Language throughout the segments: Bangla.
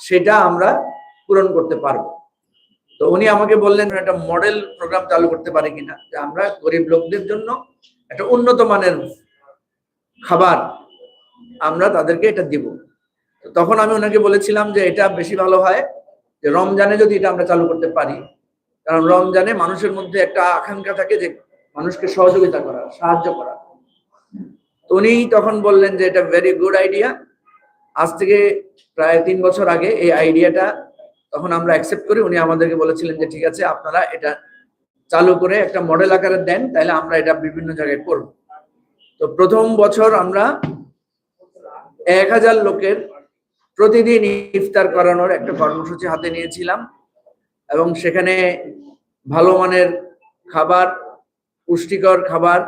সেটা আমরা পূরণ করতে পারব। তো উনি আমাকে বললেন, একটা মডেল প্রোগ্রাম চালু করতে পারি কিনা? যে আমরা গরিব লোকদের জন্য একটা উন্নত মানের খাবার আমরা তাদেরকে এটা দিব। তখন আমি ওনাকে বলেছিলাম যে এটা বেশি ভালো হয়, যে রমজানে যদি এটা আমরা চালু করতে পারি, কারণ রমজানে মানুষের মধ্যে একটা আকাঙ্ক্ষা থাকে যে মানুষকে সহযোগিতা করা, সাহায্য করা। তো উনি তখন বললেন যে এটা ভেরি গুড আইডিয়া আজ থেকে প্রায় তিন বছর আগে এই আইডিয়াটা তখন আমরা অ্যাকসেপ্ট করি। উনি আমাদেরকে বলেছিলেন যে, ঠিক আছে, আপনারা এটা চালু করে একটা মডেল আকারে দেন, তাহলে আমরা এটা বিভিন্ন জায়গায় করব। তো প্রথম বছর আমরা এক হাজার লোকের প্রতিদিন ইফতার করানোর একটা কর্মসূচি হাতে নিয়েছিলাম এবং সেখানে ভালো মানের খাবার, পুষ্টিকর খাবার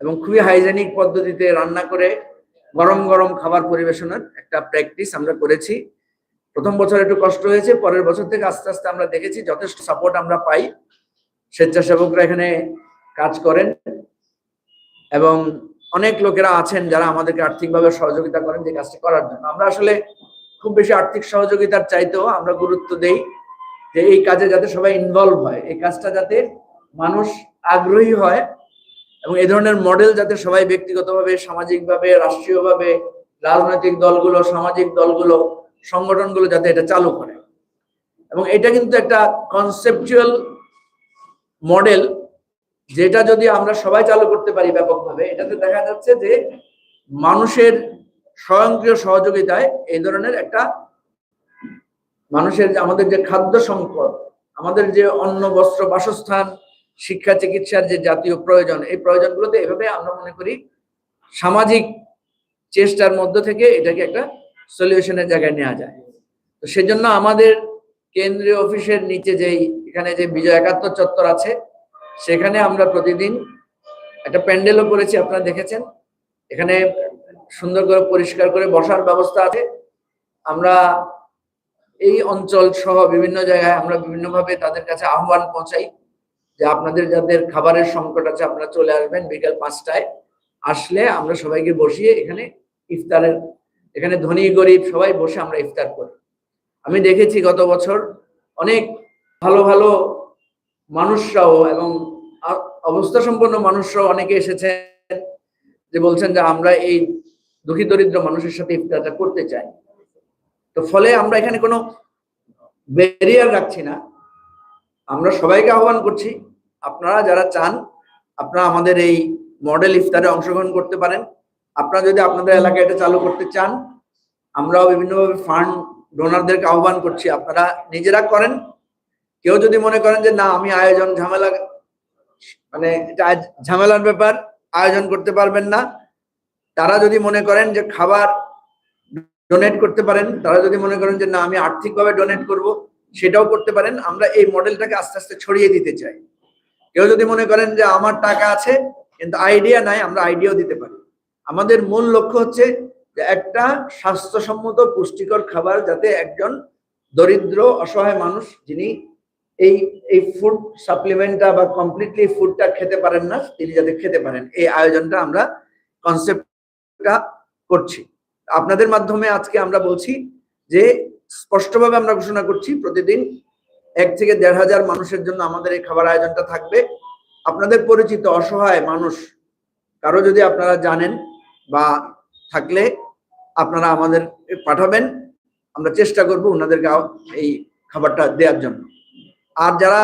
এবং খুবই হাইজেনিক পদ্ধতিতে রান্না করে গরম গরম খাবার পরিবেশনের একটা প্র্যাকটিস আমরা করেছি। প্রথম বছর একটু কষ্ট হয়েছে, পরের বছর থেকে আস্তে আস্তে আমরা দেখেছি যথেষ্ট সাপোর্ট আমরা পাই। স্বেচ্ছাসেবকরা এখানে কাজ করেন এবং অনেক লোকেরা আছেন যারা আমাদেরকে আর্থিকভাবে সহযোগিতা করেন যে কাজটি করার জন্য। আমরা আসলে খুব বেশি আর্থিক সহযোগিতার চাইতেও আমরা গুরুত্ব দেই যে এই কাজে যাতে সবাই ইনভলভ হয়, এই কাজটা যাতে মানুষ আগ্রহী হয় এবং এই ধরনের মডেল যাতে সবাই ব্যক্তিগতভাবে, সামাজিকভাবে, রাষ্ট্রীয়ভাবে, রাজনৈতিক দলগুলো, সামাজিক দলগুলো, সংগঠনগুলো যাতে এটা চালু করে। এবং এটা কিন্তু একটা কনসেপচুয়াল মডেল যেটা যদি আমরা সবাই চালু করতে পারি ব্যাপকভাবে, এটাতে দেখা যাচ্ছে যে মানুষের স্বয়ংক্রিয় সহযোগিতায় এই ধরনের একটা মানুষের আমাদের যে খাদ্য সংকট, আমাদের যে অন্ন, বস্ত্র, বাসস্থান শিক্ষা চিকিৎসার যে জাতীয় প্রয়োজন, এই প্রয়োজনগুলোতে এভাবে আমরা মনে করি সামাজিক চেষ্টার মধ্য থেকে এটাকে একটা সলিউশনের জায়গায় নেওয়া যায়। তো সেজন্য আমাদের কেন্দ্রীয় অফিসের নিচে যেই, এখানে যে বিজয় একাত্তর চত্বর আছে, সেখানে আমরা প্রতিদিন একটা প্যান্ডেলও করেছি, আপনারা দেখেছেন। এখানে সুন্দর করে পরিষ্কার করে বসার ব্যবস্থা আছে। আমরা এই অঞ্চল সহ বিভিন্ন জায়গায় আমরা বিভিন্নভাবে তাদের কাছে আহ্বান পৌঁছাই। যে আপনাদের যাদের খাবারের সংকট আছে, আপনারা চলে আসবেন বিকাল পাঁচটায়। আসলে আমরা সবাইকে বসিয়ে এখানে ইফতারের, এখানে ধনী, গরিব সবাই বসে আমরা ইফতার করি। আমি দেখেছি গত বছর অনেক ভালো ভালো মানুষরাও এবং অবস্থা সম্পন্ন মানুষরাও অনেকে এসেছেন যে বলছেন যে আমরা এই দুঃখী, দরিদ্র মানুষের সাথে ইফতারটা করতে চাই। তো ফলে আমরা এখানে কোনো ব্যারিয়ার রাখছি না। আমরা সবাইকে আহ্বান করছি আপনারা যারা চান, আপনারা আমাদের এই মডেল ইফতারে অংশগ্রহণ করতে পারেন। আপনারা যদি আপনাদের এলাকায় এটা চালু করতে চান, আমরাও বিভিন্নভাবে ফান্ড ডোনারদেরকে আহ্বান করছি, আপনারা নিজেরা করেন। কেউ যদি মনে করেন যে, না, আমি আয়োজন ঝামেলা মানে এটা ঝামেলার ব্যাপার, আয়োজন করতে পারবেন না। তারা যদি মনে করেন যে, খাবার ডোনেট করতে পারেন, তারা যদি মনে করেন যে, না, আমি আর্থিকভাবে ডোনেট করব, সেটাও করতে পারেন। আমরা এই মডেলটাকে আস্তে আস্তে ছড়িয়ে দিতে চাই। কেউ যদি মনে করেন যে আমার টাকা আছে, কিন্তু আইডিয়া নাই, আমরা আইডিয়াও দিতে পারি। আমাদের মূল লক্ষ্য হচ্ছে একটা স্বাস্থ্যসম্মত পুষ্টিকর খাবার যাতে একজন দরিদ্র, অসহায় মানুষ, যিনি এই এই ফুড সাপ্লিমেন্টটা বা কমপ্লিটলি ফুডটা খেতে পারেন না, তিনি যাতে খেতে পারেন। এই আয়োজনটা আমরা কনসেপ্টটা করছি। আপনাদের মাধ্যমে আজকে আমরা বলছি যে স্পষ্টভাবে আমরা ঘোষণা করছি, প্রতিদিন এক থেকে দেড় হাজার মানুষের জন্য আমাদের এই খাবার আয়োজনটা থাকবে। আপনাদের পরিচিত অসহায় মানুষ, কারও যদি আপনারা জানেন বা থাকলে আপনারা আমাদের পাঠাবেন। আমরা চেষ্টা করব ওনাদেরকে এই খাবারটা দেওয়ার জন্য। আর যারা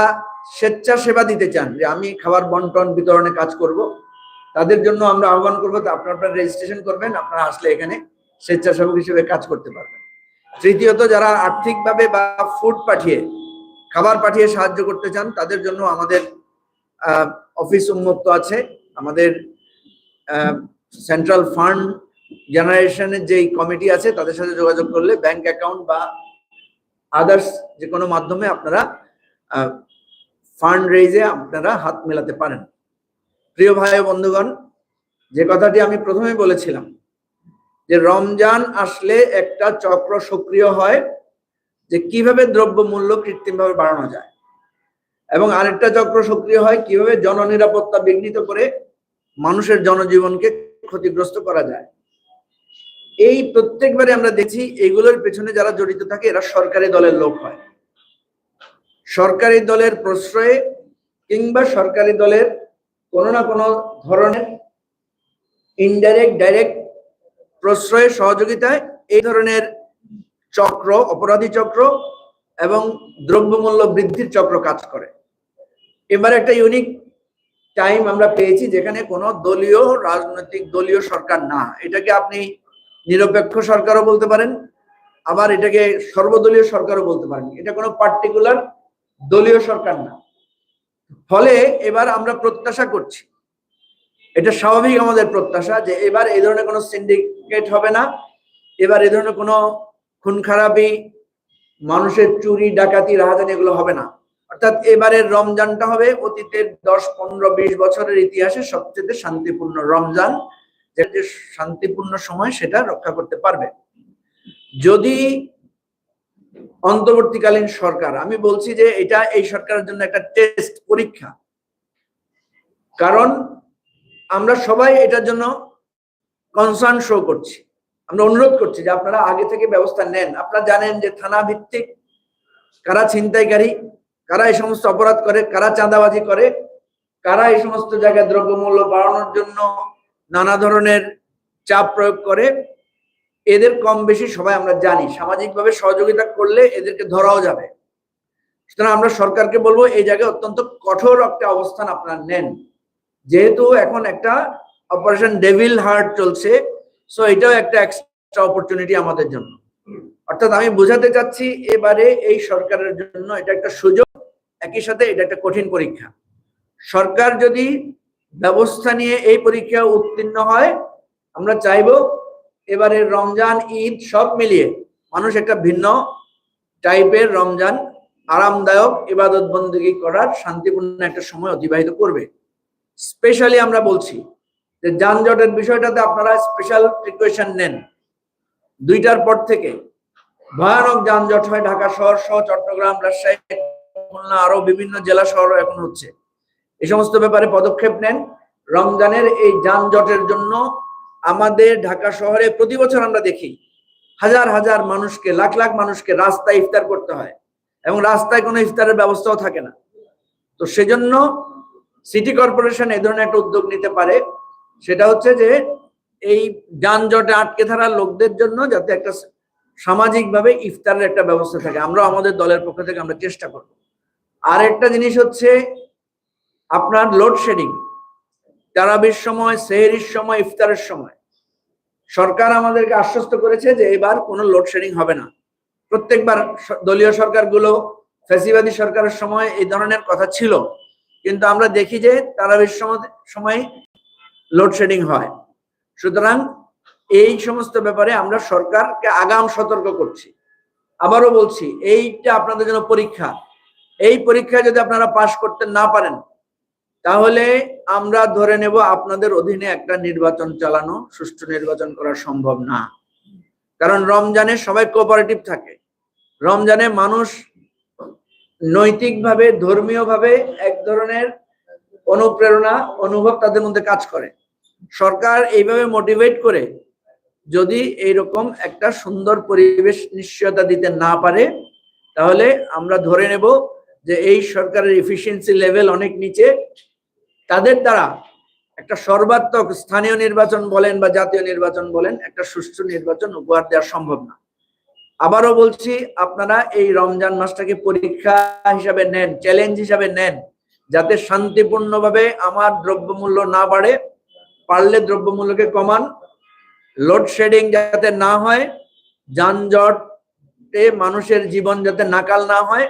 স্বেচ্ছাসেবা দিতে চান যে আমি খাবার বন্টন বিতরণে কাজ করব, তাদের জন্য আমরা আহ্বান করব আপনারা আপনারা রেজিস্ট্রেশন করবেন, আপনারা আসলে এখানে স্বেচ্ছাসেবক হিসেবে কাজ করতে পারবেন। তৃতীয়ত, যারা আর্থিকভাবে বা ফুড পাঠিয়ে খাবার পাঠিয়ে সাহায্য করতে চান, তাদের জন্য আমাদের অফিস উন্মুক্ত আছে। আমাদের সেন্ট্রাল ফান্ড জেনারেশনের যেই কমিটি আছে, তাদের সাথে যোগাযোগ করলে ব্যাংক অ্যাকাউন্ট বা আদার্স যে কোনো মাধ্যমে আপনারা ফান্ড রেইজে আপনারা হাত মেলাতে পারেন। প্রিয় ভাই বন্ধুগণ, যে কথাটি আমি প্রথমে বলেছিলাম, যে রমজান আসলে একটা চক্র সক্রিয় হয় যে কীভাবে দ্রব্য মূল্য কৃত্রিমভাবে বাড়ানো যায়। এবং আরেকটা চক্র সক্রিয় হয় কীভাবে জননিরাপত্তা বিঘ্নিত করে মানুষের জনজীবনকে ক্ষতিগ্রস্ত করা যায়। এই প্রত্যেকবারে আমরা দেখছি এগুলোর পেছনে যারা জড়িত থাকে, এরা সরকারি দলের লোক হয়। সরকারি দলের প্রশ্রয়ে কিংবা সরকারি দলের কোনো না কোনো ধরনের ইনডাইরেক্ট ডাইরেক্ট প্রশ্রয়ে, সহযোগিতায় এই ধরনের চক্র, অপরাধী চক্র এবং দ্রব্যমূল্য বৃদ্ধির চক্র কাজ করে। এবার একটা ইউনিক টাইম আমরা পেয়েছি যেখানে কোনো দলীয় রাজনৈতিক, দলীয় সরকার না। এটাকে আপনি নিরপেক্ষ সরকারও বলতে পারেন, আবার এটাকে সর্বদলীয় সরকারও বলতে পারেন। এটা কোনো পার্টিকুলার দলীয় সরকার না। ফলে এবার আমরা প্রত্যাশা করছি। এটা স্বাভাবিক আমাদের প্রত্যাশা যে এবার এই ধরনের কোনো সিন্ডিকেট হবে না। এবার এই ধরনের কোনো খুন খারাপি, মানুষের চুরি, ডাকাতি, রাহাজানি এগুলো হবে না। অর্থাৎ এবারের রমজানটা হবে অতীতের দশ, পনেরো, বিশ বছরের ইতিহাসে সবচেয়ে শান্তিপূর্ণ রমজান যে শান্তিপূর্ণ সময় সেটা রক্ষা করতে পারবে। যদি অন্তর্বর্তীকালীন সরকার, আমি বলছি যে এটা এই সরকারের জন্য একটা টেস্ট পরীক্ষা। কারণ আমরা সবাই এটার জন্য কনসার্ন শো করছি। আমরা অনুরোধ করছি যে আপনারা আগে থেকে ব্যবস্থা নেন। আপনারা জানেন যে থানা ভিত্তিক কারা ছিনতাইকারী, কারা এই সমস্ত অপরাধ করে, কারা চাঁদাবাজি করে, কারা এই সমস্ত জায়গায় দ্রব্যমূল্য বাড়ানোর জন্য নানা ধরনের চাপ প্রয়োগ করে, এদের কম বেশি সবাই আমরা জানি। সামাজিকভাবে সহযোগিতা করলে এদেরকে ধরাও যাবে। সুতরাং আমরা সরকারকে বলব, এই জায়গায় অত্যন্ত কঠোর একটা অবস্থান আপনারা নেন। যেহেতু এখন একটা অপারেশন ডেভিল হার্ট চলছে সো এটাও একটা এক্সট্রা অপরচুনিটি আমাদের জন্য। অর্থাৎ আমি বোঝাতে চাচ্ছি এবারে এই সরকারের জন্য এটা একটা সুযোগ, একই সাথে এটা একটা কঠিন পরীক্ষা। সরকার যদি ব্যবস্থা নিয়ে এই পরীক্ষা উত্তীর্ণ হয়, আমরা চাইব এবারে রমজান, ঈদ সব মিলিয়ে মানুষ একটা ভিন্ন টাইপের রমজান আরামদায়ক ইবাদত বন্দী করার শান্তিপূর্ণ একটা সময় অতিবাহিত করবে। স্পেশালি আমরা বলছি যে যানজটের বিষয়টাতে আপনারা স্পেশাল প্রিকশন নেন। দুইটার পর থেকে ভয়ানক যানজট হয় ঢাকা শহর সহ চট্টগ্রাম, রাজশাহী, খুলনা আরও বিভিন্ন জেলা শহরও এখন হচ্ছে। এই সমস্ত ব্যাপারে পদক্ষেপ নেন। রমজানের এই যানজটের জন্য আমাদের ঢাকা শহরে প্রতি বছর আমরা দেখি, হাজার হাজার মানুষকে, লাখ লাখ মানুষকে রাস্তায় ইফতার করতে হয় এবং রাস্তায় কোনো ইফতারের ব্যবস্থাও থাকে না। তো সেজন্য সিটি কর্পোরেশন এই ধরনের একটা উদ্যোগ নিতে পারে। সেটা হচ্ছে যে এই যানজটে আটকে থাকা লোকদের জন্য যাতে একটা সামাজিকভাবে ইফতারের একটা ব্যবস্থা থাকে। আমরা আমাদের দলের পক্ষ থেকে আমরা চেষ্টা করব। আর একটা জিনিস হচ্ছে আপনার লোডশেডিং তারাবির সময়, সেহরির সময়, ইফতারের সময়। সরকার আমাদেরকে আশ্বস্ত করেছে যে এবার কোনো লোডশেডিং হবে না। প্রত্যেকবার দলীয় সরকারগুলো, ফ্যাসিবাদী সরকারের সময় এই ধরনের কথা ছিল। কিন্তু আমরা দেখি যে তারাবির সময় লোডশেডিং হয়। সুতরাং এই সমস্ত ব্যাপারে আমরা সরকারকে আগাম সতর্ক করছি। আবারও বলছি, এইটা আপনাদের জন্য পরীক্ষা। এই পরীক্ষায় যদি আপনারা পাশ করতে না পারেন, তাহলে আমরা ধরে নেব আপনাদের অধীনে একটা নির্বাচন চালানো, সুষ্ঠু নির্বাচন করা সম্ভব না। কারণ রমজানে সবাই কোঅপারেটিভ থাকে। রমজানে মানুষ নৈতিকভাবে, ধর্মীয়ভাবে এক ধরনের অনুপ্রেরণা, অনুভব তাদের মধ্যে কাজ করে। সরকার এইভাবে মোটিভেট করে যদি এইরকম একটা সুন্দর পরিবেশ নিশ্চয়তা দিতে না পারে, তাহলে আমরা ধরে নেব যে এই সরকারের এফিসিয়েন্সি লেভেল অনেক নিচে। তাদের দ্বারা একটা সর্বাত্মক স্থানীয় নির্বাচন বলেন বা জাতীয় নির্বাচন বলেন, একটা সুষ্ঠু নির্বাচন উপহার দেওয়া সম্ভব না। আবারও বলছি, আপনারা এই রমজান মাসটাকে পরীক্ষা হিসাবে নেন চ্যালেঞ্জ হিসাবে নেন, যাতে শান্তিপূর্ণভাবে আমার দ্রব্যমূল্য না বাড়ে। পারলে দ্রব্যমূল্যকে কমান লোডশেডিং যাতে না হয়, যানজটে মানুষের জীবন যাতে নাকাল না হয়,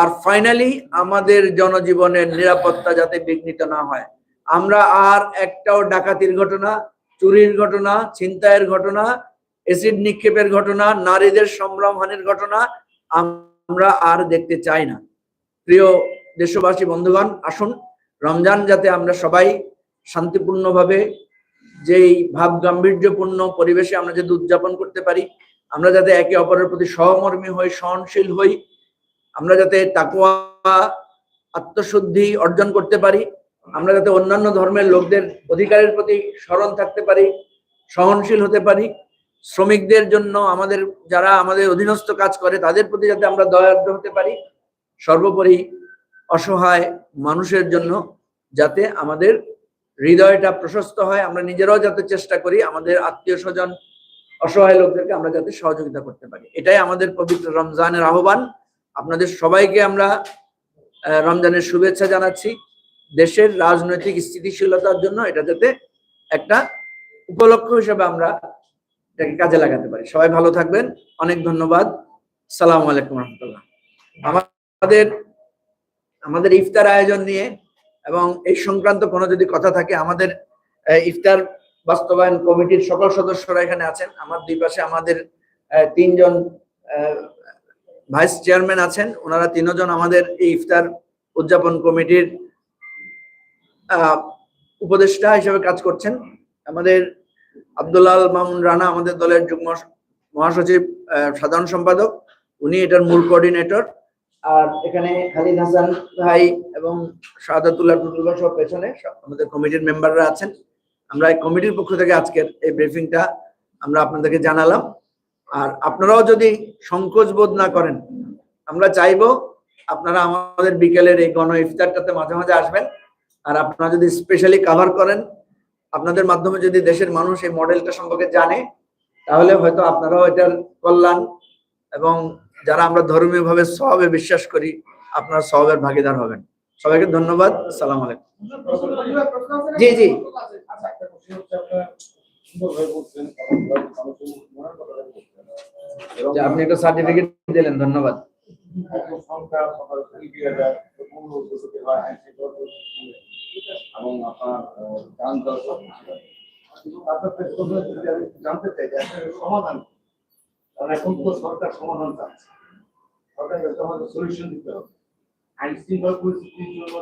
আর ফাইনালি আমাদের জনজীবনের নিরাপত্তা যাতে বিঘ্নিত না হয়। আমরা আর একটাও ডাকাতির ঘটনা, চুরির ঘটনা, ছিনতাইয়ের ঘটনা এসিড নিক্ষেপের ঘটনা, নারীদের সম্ভ্রমহানির ঘটনা আমরা আর দেখতে চাই না। প্রিয় দেশবাসী, বন্ধুগণ, আসুন, রমজান যাতে আমরা সবাই শান্তিপূর্ণভাবে, যেই ভাব গাম্ভীর্যপূর্ণ পরিবেশে আমরা যাতে উদযাপন করতে পারি, আমরা যাতে একে অপরের প্রতি সহমর্মী হই, সহনশীল হই, আমরা যাতে তাকুয়া আত্মশুদ্ধি অর্জন করতে পারি, আমরা যাতে অন্যান্য ধর্মের লোকদের অধিকারের প্রতি স্মরণ থাকতে পারি, সহনশীল হতে পারি, শ্রমিকদের জন্য আমাদের, যারা আমাদের অধীনস্থ কাজ করে, তাদের প্রতি যাতে আমরা দয়ার্দ্র হতে পারি, সর্বোপরি অসহায় মানুষের জন্য যাতে আমাদের হৃদয়টা প্রশস্ত হয়, আমরা নিজেরাও যাতে চেষ্টা করি আমাদের আত্মীয় স্বজন, অসহায় লোকদেরকে আমরা যাতে সহযোগিতা করতে পারি। এটাই আমাদের পবিত্র রমজানের আহ্বান। আপনাদের সবাইকে আমরা রমজানের শুভেচ্ছা জানাচ্ছি। দেশের রাজনৈতিক স্থিতিশীলতার জন্য এটা যাতে একটা উপলক্ষ হিসেবে আমরা এটাকে কাজে লাগাতে পারি। সবাই ভালো থাকবেন। অনেক ধন্যবাদ। সালাম আলাইকুম রহমতুল্লাহ। আমাদের আমাদের ইফতার আয়োজন নিয়ে এবং এই সংক্রান্ত কোনো যদি কথা থাকে, আমাদের ইফতার বাস্তবায়ন কমিটির সকল সদস্যরা এখানে আছেন। আমার দুই পাশে আমাদের তিনজন ভাইস চেয়ারম্যান আছেন। ওনারা তিনজন আমাদের এই ইফতার উদযাপন কমিটির উপদেষ্টা হিসেবে কাজ করছেন। আমাদের আব্দুল্লাল মামুন রানা আমাদের দলের যুগ্ম মহাসচিব সাধারণ সম্পাদক। উনি এটার মূল কোঅর্ডিনেটর আর এখানে খালিদ হাসান ভাই এবং শাহাদাতুল্লাহ টুটুল ভাই সব পেছনে আমাদের কমিটির মেম্বাররা আছেন। আমরা এই কমিটির পক্ষ থেকে আজকের এই ব্রিফিংটা আমরা আপনাদেরকে জানালাম। আর আপনারাও যদি সংকোচ বোধ না করেন, আমরা চাইব আপনারা আমাদের বিকেলের এই গণ ইফতারটাতে মাঝে মাঝে আসবেন। আর আপনারা যদি স্পেশালি কাভার করেন, আপনাদের মাধ্যমে যদি দেশের মানুষ এই মডেলটা সম্পর্কে জানে, তাহলে হয়তো আপনারাও এটার কল্যাণ এবং যারা আমরা ধর্মীয় ভাবে সবে বিশ্বাস করি আপনারা সবের ভাগিদার হবেন সবাইকে ধন্যবাদ সালাম আলাইকুম জি, জি। আপনি একটা সার্টিফিকেট দিলেন ধন্যবাদ এবং আপনার জানতে চাই সমাধান? কারণ এখন তো সরকার সমাধান চাচ্ছে। সরকার আমাদের সলিউশন দিতে হবে। আইন শৃঙ্খলা পরিস্থিতির জন্য